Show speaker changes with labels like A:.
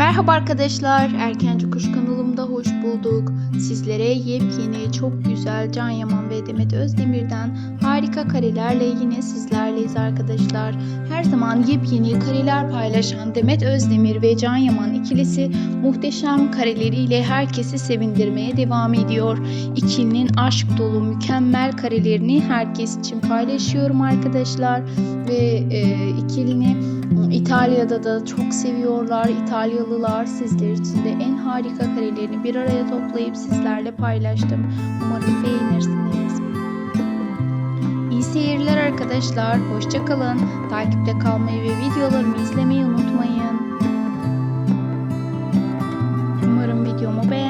A: Merhaba arkadaşlar, Erkenci Kuş kanalımda hoş bulduk. Sizlere yepyeni, çok güzel Can Yaman ve Demet Özdemir'den harika karelerle yine sizlerleyiz arkadaşlar. Her zaman yepyeni kareler paylaşan Demet Özdemir ve Can Yaman ikilisi muhteşem kareleriyle herkesi sevindirmeye devam ediyor. İkilinin aşk dolu mükemmel karelerini herkes için paylaşıyorum arkadaşlar. Ve e, ikilini İtalya'da da çok seviyorlar. İtalyalılar sizler için de en harika karelerini bir araya toplayıp sizlerle paylaştım. Umarım beğenirsiniz. İyi seyirler arkadaşlar. Hoşçakalın. Takipte kalmayı ve videolarımı izlemeyi unutmayın. Umarım videomu beğen